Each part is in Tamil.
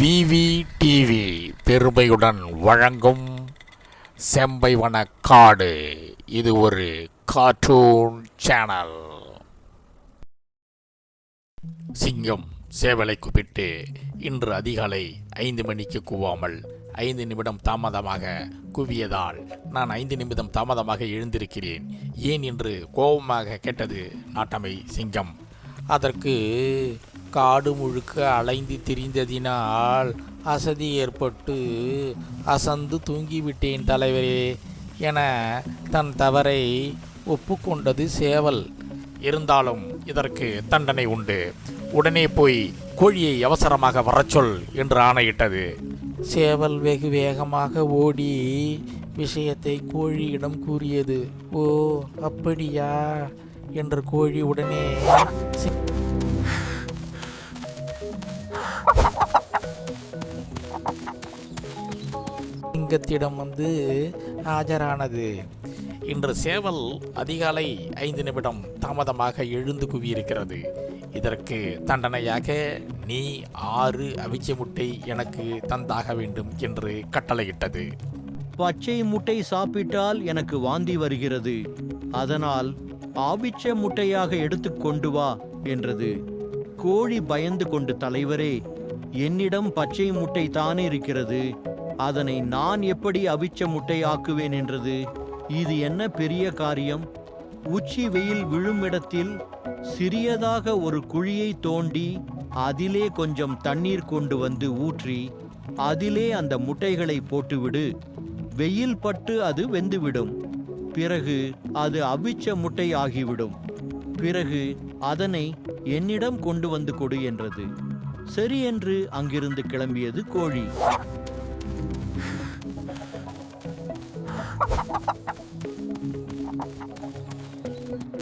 விவி டிவி பெருமையுடன் வழங்கும் செம்பைவன காடு. இது ஒரு கார்ட்டூன் சேனல். சிங்கம் சேவலை கூப்பிட்டு இன்று அதிகாலை ஐந்து மணிக்கு கூவாமல் ஐந்து நிமிடம் தாமதமாக குவியதால் நான் ஐந்து நிமிடம் தாமதமாக எழுந்திருக்கிறேன். ஏன் என்று கோபமாக கேட்டது நாட்டமை சிங்கம். அதற்கு காடு முழுக்க அலைந்து திரிந்ததினால் அசதி ஏற்பட்டு அசந்து தூங்கிவிட்டேன் தலைவரே என தன் தவறை ஒப்புக்கொண்டது சேவல். இருந்தாலும் இதற்கு தண்டனை உண்டு. உடனே போய் கோழியை அவசரமாக வரச்சொல் என்று ஆணையிட்டது. சேவல் வெகு வேகமாக ஓடி விஷயத்தை கோழியிடம் கூறியது. ஓ அப்படியா? என்று கோழி உடனே சிங்கத்திடம் வந்து ஆஜரானது. இன்று சேவல் அதிகாலை ஐந்து நிமிடம் தாமதமாக எழுந்து குவியிருக்கிறது. இதற்கு தண்டனையாக நீ ஆறு அவிச்சை முட்டை எனக்கு தந்தாக வேண்டும் என்று கட்டளையிட்டது. பச்சை முட்டை சாப்பிட்டால் எனக்கு வாந்தி வருகிறது. அதனால் ஆவிச்ச முட்டையாக எடுத்து கொண்டு வா என்றது. கோழி பயந்து கொண்டு தலைவரே என்னிடம் பச்சை முட்டை தானே இருக்கிறது? அதனை நான் எப்படி அவிச்ச முட்டை ஆக்குவேன் என்றது. இது என்ன பெரிய காரியம்? உச்சி வெயில் விழும் இடத்தில் சிறியதாக ஒரு குழியை தோண்டி அதிலே கொஞ்சம் தண்ணீர் கொண்டு வந்து ஊற்றி அதிலே அந்த முட்டைகளை போட்டுவிடு. வெயில் பட்டு அது வெந்துவிடும். பிறகு அது அவிச்ச முட்டை ஆகிவிடும் பிறகு அதனை என்னிடம் கொண்டு வந்து கொடு என்றது. சரி என்று அங்கிருந்து கிளம்பியது கோழி.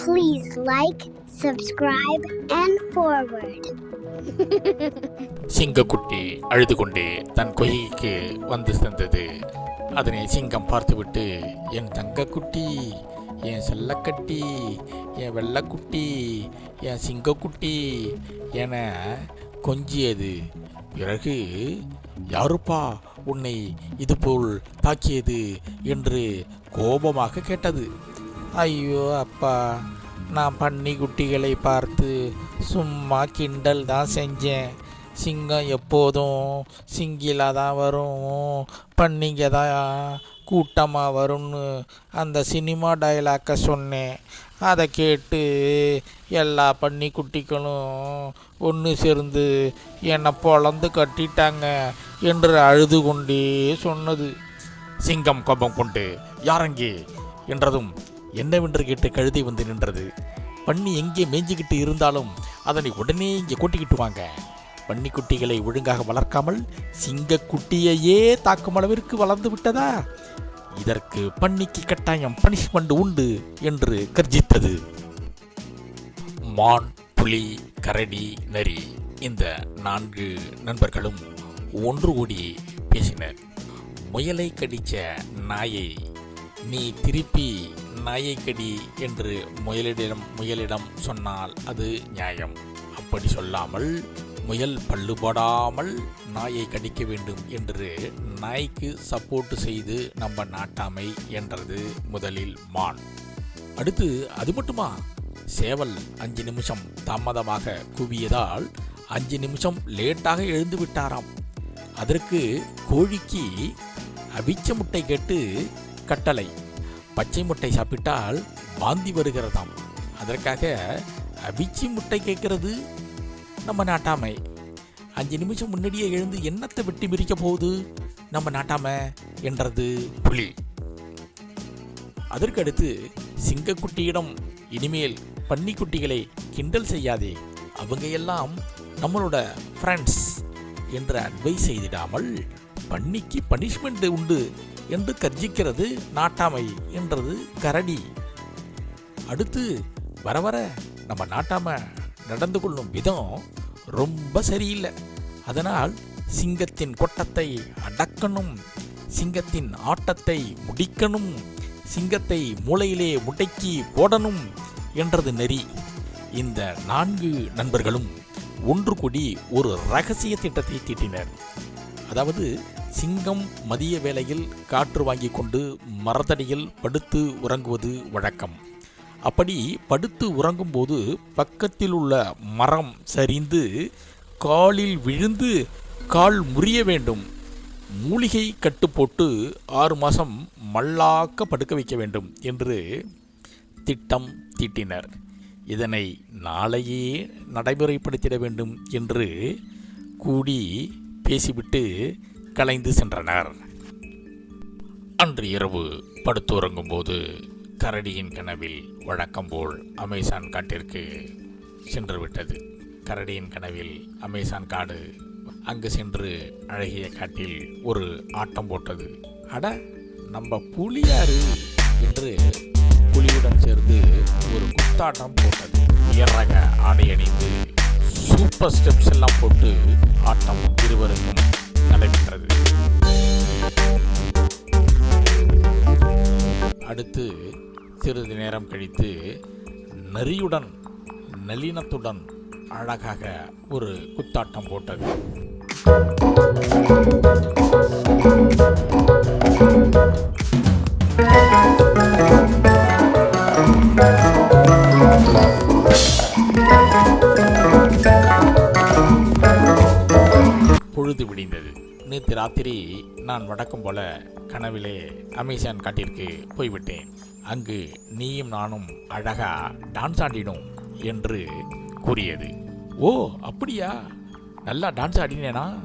Please like, subscribe, and forward. சிங்கக்குட்டி அழுது கொண்டே தன் கொய்கைக்கு வந்து சேர்ந்தது அதனை சிங்கம் பார்த்துவிட்டு என் தங்கக்குட்டி என் செல்லக்கட்டி என் வெள்ளக்குட்டி என் சிங்கக்குட்டி என கொஞ்சியது. பிறகு யாருப்பா உன்னை இதுபோல் தாக்கியது? என்று கோபமாக கேட்டது. ஐயோ அப்பா நான் பன்னி குட்டிகளை பார்த்து சும்மா கிண்டல் தான் செஞ்சேன். சிங்கம் எப்போதும் சிங்கிலாக தான் வரும். பன்னிங்க தான் கூட்டமாக வரும்னு அந்த சினிமா டைலாக்கை சொன்னேன். அதை கேட்டு எல்லா பன்னி குட்டிகளும் ஒன்று சேர்ந்து என்னை பொழந்து கட்டிட்டாங்க என்று அழுது கொண்டே சொன்னது. சிங்கம் கோபம் கொண்டு யாரங்கே? என்றதும் என்னவென்று கேட்டு கழுதை வந்து நின்றது. பன்னி எங்கே மேய்ஞ்சிக்கிட்டு இருந்தாலும் அதனை உடனே இங்கே கூட்டிக்கிட்டு வாங்க. பன்னி குட்டிகளை ஒழுங்காக வளர்க்காமல் சிங்கக்குட்டியையே தாக்கும் அளவிற்கு வளர்ந்து விட்டதா? இதற்கு பன்னிக்கு கட்டாயம் பனிஷ்மெண்ட் உண்டு என்று கர்ஜித்தது. மான் புலி கரடி நரி இந்த நான்கு நண்பர்களும் ஒன்று கூடி பேசினர். முயலை கடிச்ச நாயை நீ திருப்பி நாயை கடி என்று முயலிடம் முயலிடம் சொன்னால் அது நியாயம். அப்படி சொல்லாமல் முயல் பல்லுபடாமல் நாயை கடிக்க வேண்டும் என்று நாய்க்கு சப்போர்ட் செய்து நம்ம நாட்டாமை என்றது முதலில் மான். அடுத்து அது மட்டுமா? சேவல் அஞ்சு நிமிஷம் தாமதமாக குவியதால் அஞ்சு நிமிஷம் லேட்டாக எழுந்து விட்டாராம். அதற்கு கோழிக்கு அவிச்ச முட்டை கேட்டு கட்டளை. பச்சை முட்டை சாப்பிட்டால் வாந்தி வருகிறதாம். அதற்காக அவிச்சி முட்டை கேட்கிறது நம்ம நாட்டாமை. அஞ்சு நிமிஷம் முன்னாடியே எழுந்து என்னத்தை வெட்டி பிரிக்க போகுது? நம்ம நாட்டாமை என்றது புலி. அதற்கடுத்து சிங்கக்குட்டியிடம் இனிமேல் பன்னிக்குட்டிகளை கிண்டல் செய்யாதே. அவங்க எல்லாம் நம்மளோட ஃப்ரெண்ட்ஸ் என்று அட்வைஸ் செய்திடாமல் பன்னிக்கு பனிஷ்மெண்ட் உண்டு என்று கர்ஜிக்கிறது நாட்டாமை என்றது கரடி. அடுத்து வர வர நம்ம நாட்டாம நடந்து கொள்ளும் விதம் ரொம்ப சரியில்லை. அதனால் சிங்கத்தின் கொட்டத்தை அடக்கணும் சிங்கத்தின் ஆட்டத்தை முடிக்கணும் சிங்கத்தை மூளையிலே முடக்கி போடணும் என்றது நெறி. இந்த நான்கு நண்பர்களும் ஒன்று கூடி ஒரு ரகசிய திட்டத்தை தீட்டினர். அதாவது சிங்கம் மதிய வேளையில் காற்று வாங்கி கொண்டு மரத்தடியில் படுத்து உறங்குவது வழக்கம். அப்படி படுத்து உறங்கும்போது பக்கத்தில் உள்ள மரம் சரிந்து காலில் விழுந்து கால் முறிய வேண்டும். மூலிகை கட்டு போட்டு ஆறு மாதம் மல்லாக்க படுக்க வைக்க வேண்டும் என்று திட்டம் தீட்டினர். இதனை நாளையே நடைமுறைப்படுத்திட வேண்டும் என்று கூடி பேசிவிட்டு கலைந்து சென்றனர். அன்று இரவு படுத்துறங்கும்போது கரடியின் கனவில் வழக்கம்போல் அமேசான் காட்டிற்கு சென்று விட்டது கரடியின் கனவில் அமேசான் காடு அங்கு சென்று அழகிய காட்டில் ஒரு ஆட்டம் போட்டது. அட நம்ம புலியாறு என்று புலியுடன் சேர்ந்து ஒரு குத்தாட்டம் போட்டது. உயரக ஆடை அணிந்து சூப்பர் ஸ்டெப்ஸ் எல்லாம் போட்டு ஆட்டம் இருவருக்கும் நடைபெற்றது. அடுத்து சிறிது நேரம் கழித்து நரியுடன் நளினத்துடன் அழகாக ஒரு குத்தாட்டம் போட்டது. பொழுது விடிந்தது. நேற்று ராத்திரி நான் வழக்கம் போல கனவிலே அமேசான் காட்டிற்கு போய்விட்டேன். அங்கு நீயும் நானும் அழகா டான்ஸ் ஆடினோம் என்று கூறியது. ஓ அப்படியா? நல்லா டான்ஸ் ஆடினேனா?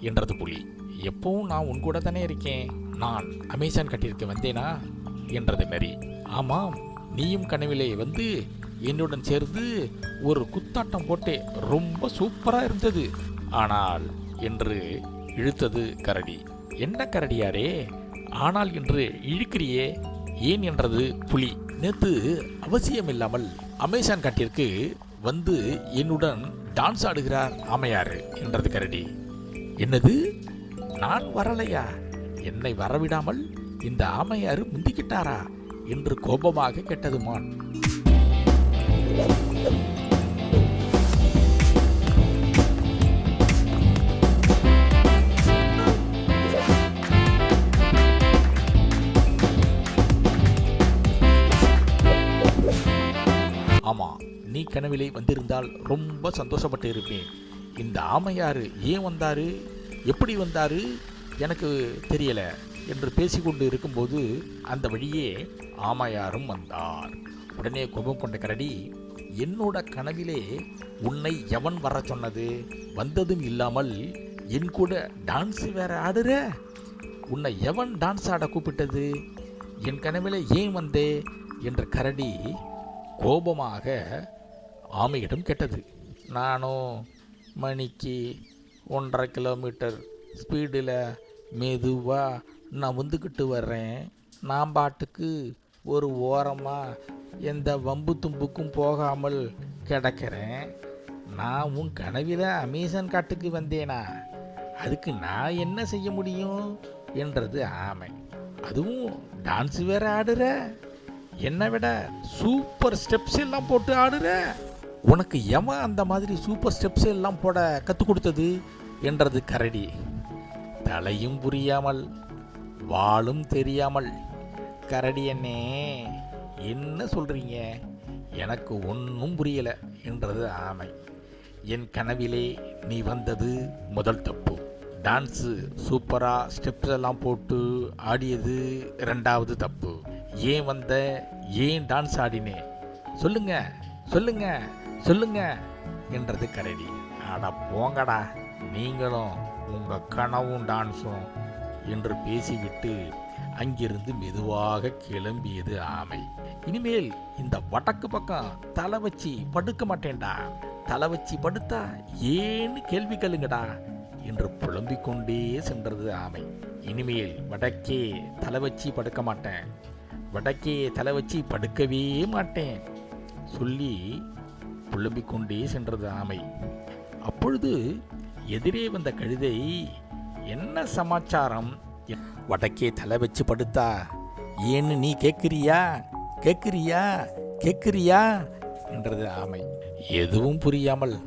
என்றது புலி. எப்பவும் நான் உன் கூட தானே இருக்கேன்? நான் அமேசான் காட்டிற்கு வந்தேனா? என்றது நரி ஆமாம் நீயும் கனவிலே வந்து என்னுடன் சேர்ந்து ஒரு குத்தாட்டம் போட்டே ரொம்ப சூப்பராக இருந்தது. ஆனால் என்று இழுத்தது கரடி. என்ன கரடியாரே? ஆனால் என்று இழுக்கிறியே? ஏன் என்றது புலி. நேற்று அவசியமில்லாமல் அமேசான் காட்டிற்கு வந்து என்னுடன் டான்ஸ் ஆடுகிறார் ஆமையார் என்றது கரடி. என்னது? நான் வரலையா? என்னை வரவிடாமல் இந்த ஆமையார் முந்திக்கிட்டாரா? என்று கோபமாக கேட்டது மான். நீ கனவிலே வந்திருந்தால் ரொம்ப சந்தோஷப்பட்டு இருப்பேன். இந்த ஆமையாரு ஏன் வந்தார்? எப்படி வந்தாரு? எனக்கு தெரியலை என்று பேசிக்கொண்டு இருக்கும்போது அந்த வழியே ஆமையாரும் வந்தார். உடனே கோபம் கொண்ட கரடி என்னோட கனவிலே உன்னை எவன் வர சொன்னது? வந்ததும் இல்லாமல் என் கூட டான்ஸ் வேற ஆடுற? உன்னை எவன் டான்ஸ் ஆட கூப்பிட்டது? என் கனவில் ஏன் வந்தே? என்ற கரடி கோபமாக ஆமையிடம் கேட்டது. நானும் மணிக்கு ஒன்றரை கிலோமீட்டர் ஸ்பீடில் மெதுவாக நான் வந்துக்கிட்டு வர்றேன். நான் பாட்டுக்கு ஒரு ஓரமாக எந்த வம்பு தும்புக்கும் போகாமல் கிடக்கிறேன். நான் உன் கனவில் அமேசான் காட்டுக்கு வந்தேனா அதுக்கு நான் என்ன செய்ய முடியும்? என்றது ஆமை. அதுவும் டான்ஸ் வேற ஆடுற? என்னை விட சூப்பர் ஸ்டெப்ஸ் எல்லாம் போட்டு ஆடுற? உனக்கு எவன் அந்த மாதிரி சூப்பர் ஸ்டெப்ஸ் எல்லாம் போட கற்றுக் கொடுத்தது என்றது கரடி. தலையும் புரியாமல் வாளும் தெரியாமல் கரடி அண்ணே என்ன சொல்கிறீங்க எனக்கு ஒன்றும் புரியலை என்றது ஆமை. என் கனவிலே நீ வந்தது முதல் தப்பு. டான்ஸு சூப்பராக ஸ்டெப்ஸ் எல்லாம் போட்டு ஆடியது ரெண்டாவது தப்பு. ஏன் வந்த? ஏன் டான்ஸ் ஆடினே? சொல்லுங்க சொல்லுங்கள் சொல்லுங்க என்றது கரடி. அட போங்கடா நீங்களும் உங்க கனவும் டான்ஸும் என்று பேசிவிட்டு அங்கிருந்து மெதுவாக கிளம்பியது ஆமை. இனிமேல் இந்த வடக்கு பக்கம் தலை வச்சு படுக்க மாட்டேன்டா. தலை வச்சு படுத்தா ஏன்னு கேள்வி கேளுங்கடா என்று புலம்பிக் கொண்டே சென்றது ஆமை. இனிமேல் வடக்கே தலை வச்சு படுக்க மாட்டேன். வடக்கே தலை வச்சு படுக்கவே மாட்டேன். சொல்லி புலம்பிக் கொண்டே சென்றது ஆமை. அப்பொழுது எதிரே வந்த கழுதை என்ன சமாச்சாரம்? வடக்கே தலை வச்சு படுத்தா ஏன்னு நீ கேட்குறியா? கேட்குறியா? கேட்குறியா? என்றது ஆமை. எதுவும் புரியாமல்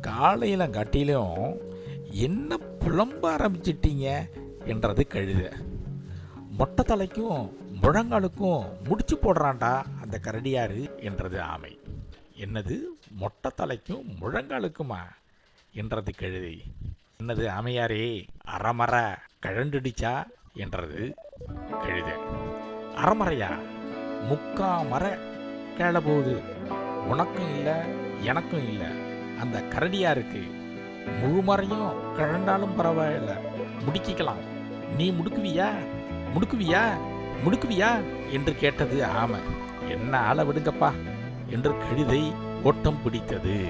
காலையில் கட்டிலும் என்ன புலம்ப ஆரம்பிச்சிட்டீங்க? என்றது கழுத. மொட்டை தலைக்கும் முழங்காலுக்கும் முடிச்சு போடுறான்டா அந்த கரடியாரு என்றது ஆமை. என்னது? மொட்டை தலைக்கும் முழங்காலுக்குமா? என்றது கழுதை. என்னது ஆமையாரே அறமற கழண்டுடிச்சா? என்றது கழுதை. அறமறையா? முக்கா மர கேள போகுது உனக்கும் இல்லை எனக்கும் இல்லை. அந்த கரடியாருக்கு முழுமறையும் கழண்டாலும் பரவாயில்ல. முடுக்கிக்கலாம். நீ முடுக்குவியா? முடுக்குவியா? முடுக்குவியா? என்று கேட்டது ஆமை. என்ன ஆளை விடுங்கப்பா? என்று கழுதை ஓட்டம் பிடித்தது.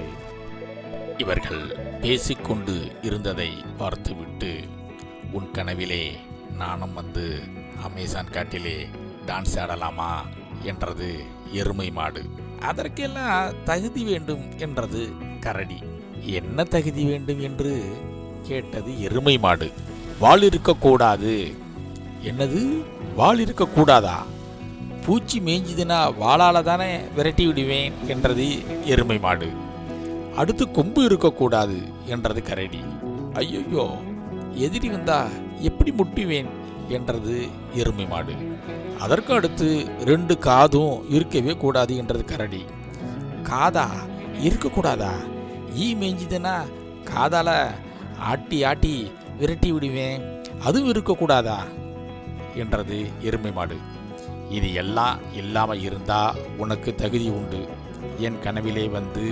இவர்கள் பேசிக்கொண்டு இருந்ததை பார்த்துவிட்டு உன் கனவிலே நானும் வந்து அமேசான் காட்டிலே டான்ஸ் ஆடலாமா? என்றது எருமை மாடு. அதற்கெல்லாம் தகுதி வேண்டும் என்றது கரடி. என்ன தகுதி வேண்டும் என்று? கேட்டது எருமை மாடு. வாள் இருக்கக்கூடாது. என்னது? வாள் இருக்கக்கூடாதா? பூச்சி மேய்ஞ்சுதுன்னா வாளால் தானே விரட்டி விடுவேன் என்றது எருமை மாடு. அடுத்து கொம்பு இருக்கக்கூடாது என்றது கரடி. ஐயோ எதிரி வந்தா எப்படி முட்டுவேன் என்றது எருமை மாடு. அதற்கு அடுத்து ரெண்டு காதும் இருக்கவே கூடாது என்றது கரடி. காதா இருக்கக்கூடாதா? ஈ மேய்ஞ்சுதுன்னா காதால் ஆட்டி ஆட்டி விரட்டி விடுவேன். அதுவும் இருக்கக்கூடாதா? என்றது எருமை மாடு. இது எல்லாம் இல்லாமல் இருந்தால் உனக்கு தகுதி உண்டு. என் கனவிலே வந்து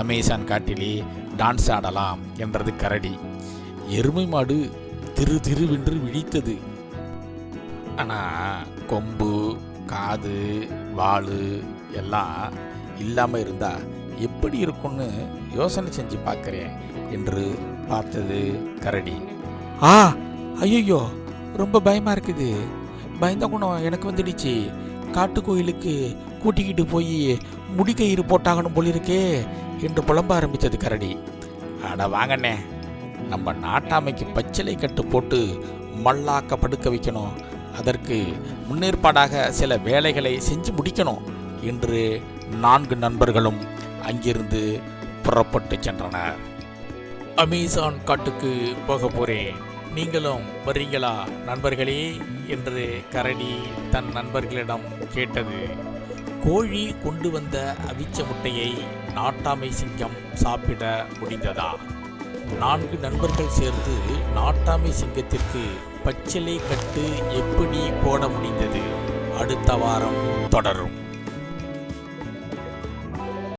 அமேசான் காட்டிலே டான்ஸ் ஆடலாம் என்றது கரடி. எருமை மாடு திரு திருவென்று விழித்தது. ஆனால் கொம்பு காது வாள் எல்லாம் இல்லாமல் இருந்தால் எப்படி இருக்கும்னு யோசனை செஞ்சு பார்க்குறேன் என்று பார்த்தது கரடி. ஆ ஐயோ ரொம்ப பயமாக இருக்குது. பயந்த குணம் எனக்கு வந்துடுச்சு. காட்டு கோயிலுக்கு கூட்டிக்கிட்டு போய் முடிக்கயிறு போட்டாகணும் போலிருக்கே என்று புலம்ப ஆரம்பித்தது கரடி. அட வாங்கண்ணே நம்ம நாட்டாமைக்கு பச்சிலை கட்டு போட்டு மல்லாக்க படுக்க வைக்கணும். அதற்கு முன்னேற்பாடாக சில வேலைகளை செஞ்சு முடிக்கணும் என்று நான்கு நண்பர்களும் அங்கிருந்து புறப்பட்டு சென்றனர். அமேசான் காட்டுக்கு போக போகிறேன் நீங்களும் வரீங்களா நண்பர்களே என்று கரடி தன் நண்பர்களிடம் கேட்டது. கோழி கொண்டு வந்த அவிச்ச முட்டையை நாட்டாமை சிங்கம் சாப்பிட முடிந்ததா? நான்கு நண்பர்கள் சேர்ந்து நாட்டாமை சிங்கத்திற்கு பச்சிலை கட்டு எப்படி போட முடிந்தது? அடுத்த வாரம் தொடரும்.